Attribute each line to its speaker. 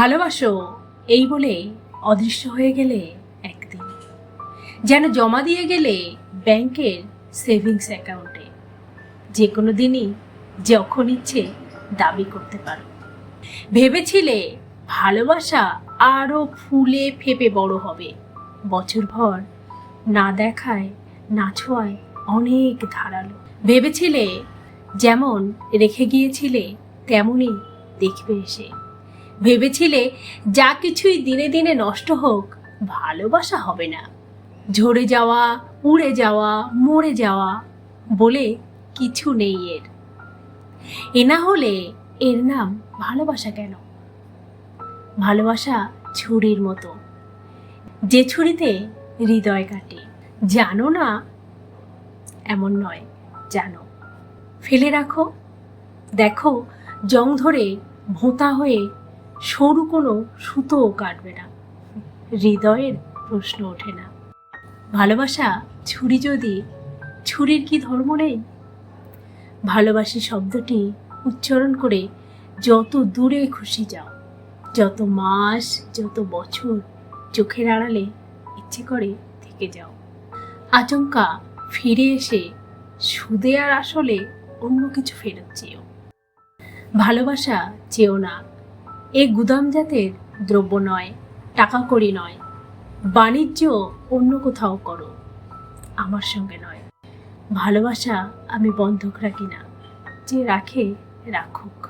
Speaker 1: ভালোবাসো, এই বলে অদৃশ্য হয়ে গেলে একদিন। যেন জমা দিয়ে গেলে ব্যাংকের সেভিংস অ্যাকাউন্টে। যে কোনো দিনই যখন ইচ্ছে দাবি করতে পারো। ভেবেছিলে ভালোবাসা আরও ফুলে ফেপে বড় হবে। বছরভর না দেখায়, না ছোঁয়ায় অনেক ধারালো। ভেবেছিলে যেমন রেখে গিয়েছিলে, তেমনই দেখবে এসে। ভেবেছিলে যা কিছুই দিনে দিনে নষ্ট হোক, ভালোবাসা হবে না। ঝরে যাওয়া, উড়ে যাওয়া, মরে যাওয়া বলে কিছু নেই এর। এ না হলে এর নাম ভালোবাসা কেন? ভালোবাসা ছুরির মতো। যে ছুরিতে হৃদয় কাটে, জানো না এমন নয়, জানো। ফেলে রাখো, দেখো, জং ধরে ভোঁতা হয়ে সরু কোনো সুতোও কাটবে না। হৃদয়ের প্রশ্ন ওঠে না। ভালোবাসা ছুরি যদি, ছুরির কি ধর্ম নেই? ভালোবাসি শব্দটি উচ্চারণ করে যত দূরে খুশি যাও, যত মাস, যত বছর চোখের আড়ালে ইচ্ছে করে থেকে যাও। আচমকা ফিরে এসে সুদে আর আসলে অন্য কিছু ফেরত চেয়েও। ভালোবাসা চেয়েও না এ গুদাম জাতের দ্রব্য নয়, টাকা করি নয়। বাণিজ্য অন্য কোথাও করো, আমার সঙ্গে নয়। ভালোবাসা আমি বন্ধক রাখি না, যে রাখে, রাখুক।